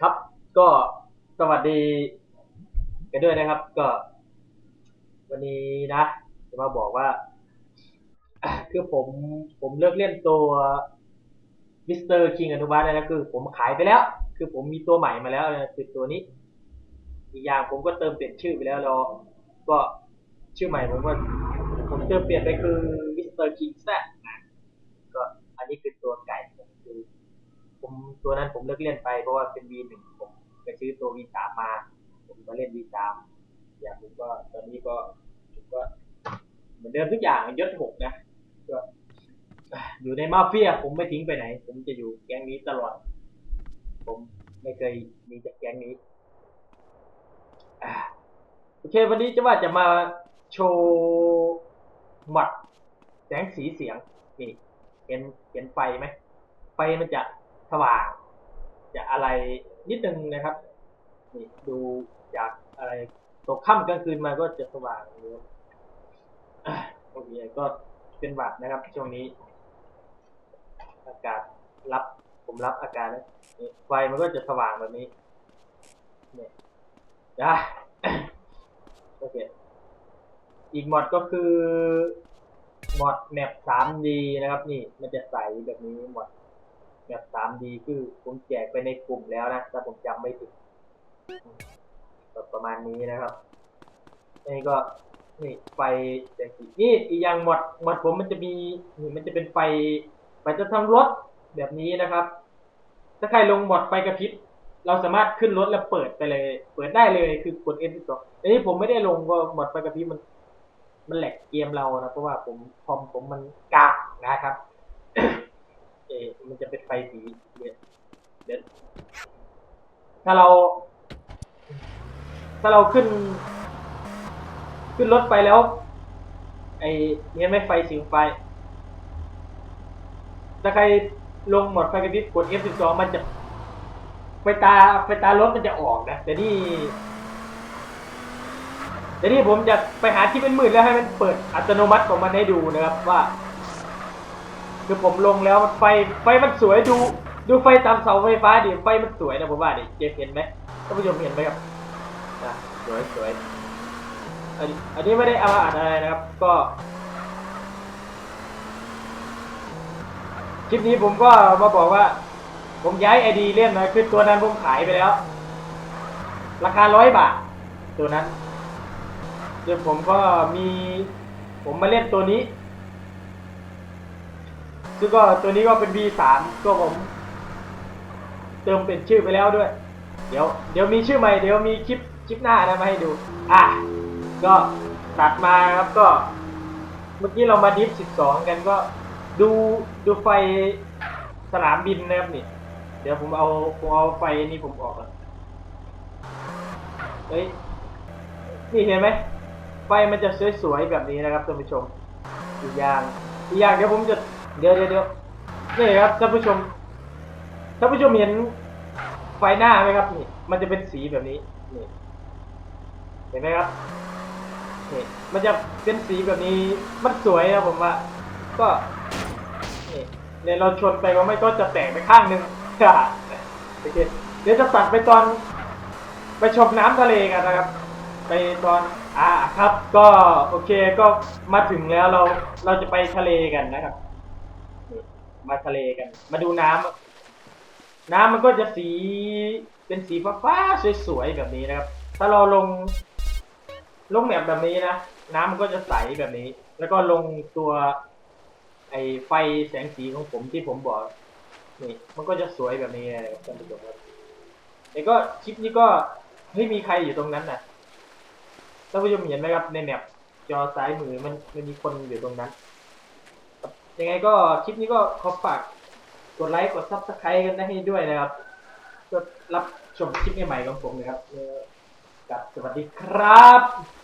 ครับ ก็สวัสดีกันด้วยนะครับ ก็ วันนี้นะจะมาบอกว่า คือผมผมเลิกเล่นตัวมิสเตอร์คิงอนุบาลนะคือ ผมขายไปแล้ว คือผมมีตัวใหม่มาแล้วคือตัวนี้ อีกอย่างผมก็เติมเปลี่ยนชื่อไปแล้วแล้วก็ชื่อใหม่ผมก็ผมเติมเปลี่ยนไปคือมิสเตอร์คิงแซนะก็อันนี้คือตัวไก่คือ ผม ตัวนั้นผมเลิกเล่นไปเพราะว่าเป็น V1 ผมไปซื้อตัว V3 มา ผมมาเล่น V3 อย่างผมก็ตอนนี้ก็ผมก็เหมือนเดิมทุกอย่างยศหกนะก็อยู่ในมาเฟียผมไม่ทิ้งไปไหน ผมจะอยู่แก๊งนี้ตลอด ผมไม่เคยหนีจากแก๊งนี้โอเค วันนี้จะว่าจะมาโชว์หมัดแสงสีเสียงนี่เห็นเห็นไฟไหมไฟมันจะสว่าง จะอะไรนิดนึงนะครับนี่ดูจากอะไรตกค่ำกลางคืนมาก็จะสว่างเลยอ่โอเคก็เป็นหวัดนะครับ ช่วงนี้ อากาศรับผมรับอากาศนะนี่ไฟมันก็จะสว่างแบบนี้เนี่ยได้โอเคอีกมอดก็คือมอดแมป 3D นะครับ นี่ มันจะใสแบบนี้มอด แบบ 3D คือผมแจกไปในกลุ่มแล้วนะถ้าผมจำไม่ผิดก็ประมาณนี้นะครับนี่ก็นี่ไฟแสงสีนี่อีกอย่างหมดหมดผมมันจะมีนี่มันจะเป็นไฟไฟจะทำรถแบบนี้นะครับ ถ้าใครลงหมดไฟกระพริบเราสามารถขึ้นรถแล้วเปิดไปเลย เปิดได้เลยคือกด F สองอันนี้ผมไม่ได้ลงก็หมดไฟกระพริบมัน มันแหลกเกมเรานะเพราะว่าผมคอมผมมันกากนะครับ เออมันจะเป็นไฟสีเนี่ยเดี๋ยวถ้าเรา ถ้าเราขึ้น ขึ้นรถไปแล้ว ไอ้เนี่ยไม่ไฟสิงไฟถ้าใครลงหมดไฟกระพริบกด F12 มันจะไฟตาไฟตารถมันจะออกนะ แต่นี่แต่นี่ผมจะไปหาที่เป็นมืดแล้วให้มันเปิดอัตโนมัติของมันให้ดูนะครับว่า คือผมลงแล้วมันไฟไฟมันสวยดู ดูไฟตามเสาไฟฟ้าดิไฟมันสวยนะผมว่าดิเจฟเห็นไหมท่านผู้ชมเห็นไหมครับอะสวยสวยอันนี้อันนี้ไม่ได้เอามาอ่านอะไรนะครับ ก็คลิปนี้ผมก็มาบอกว่า ผมย้ายไอดีเล่นนะคือตัวนั้นผมขายไปแล้ว ราคาร้อยบาท ตัวนั้นเดี๋ยวผมก็มี ผมมาเล่นตัวนี้ ซึ่งก็ตัวนี้ก็เป็น V3 ก็ผม เติมเป็นชื่อไปแล้วด้วย เดี๋ยว เดี๋ยวมีชื่อใหม่ เดี๋ยวมีคลิปคลิปหน้านะมาให้ดู อะ ก็ตัดมาครับก็ เมื่อกี้เรามาดิฟ 12 กันก็ดูดูไฟสนามบินนะครับนี่ เดี๋ยวผมเอาผมเอาไฟนี่ผมออกก่อนเฮ้ย นี่เห็นไหม ไฟมันจะสวยๆแบบนี้นะครับท่านผู้ชมอีกอย่างอีกอย่างเดี๋ยวผมจะ เดี๋ยวเดี๋ยวเดี๋ยวนี่ครับท่านผู้ชมท่านผู้ชมเห็นไฟหน้าไหมครับนี่ มันจะเป็นสีแบบนี้นี่เห็นไหมครับนี่มันจะเป็นสีแบบนี้มันสวยนะผมว่า ก็นี่เนี่ยเราชนไปก็ไม่ก็จะแตกไปข้างหนึ่งโอเคเดี๋ยวจะตัดไปตอน ไปชมน้ำทะเลกันนะครับ ไปตอนอ่าครับ ก็โอเคก็มาถึงแล้วเราเราจะไปทะเลกันนะครับ มาทะเลกัน มาดูน้ำน้ำมันก็จะสีเป็นสีฟ้าๆสวยๆแบบนี้นะครับ ถ้าเราลงลงแบบแบบนี้นะ น้ำมันก็จะใสแบบนี้ แล้วก็ลงตัวไอไฟแสงสีของผมที่ผมบอก นี่ มันก็จะสวยแบบนี้นะครับท่านผู้ชมครับแต่ก็คลิปนี้ก็ไม่มีใครอยู่ตรงนั้นนะท่านผู้ชมเห็นไหมครับในแมปจอซ้ายมือมันมันมีคนอยู่ตรงนั้น ยังไงก็คลิปนี้ก็ขอฝากกดไลค์กดซับสไครต์กันให้ด้วยนะครับก็รับชมคลิปใหม่ๆของผมนะครับกับสวัสดีครับ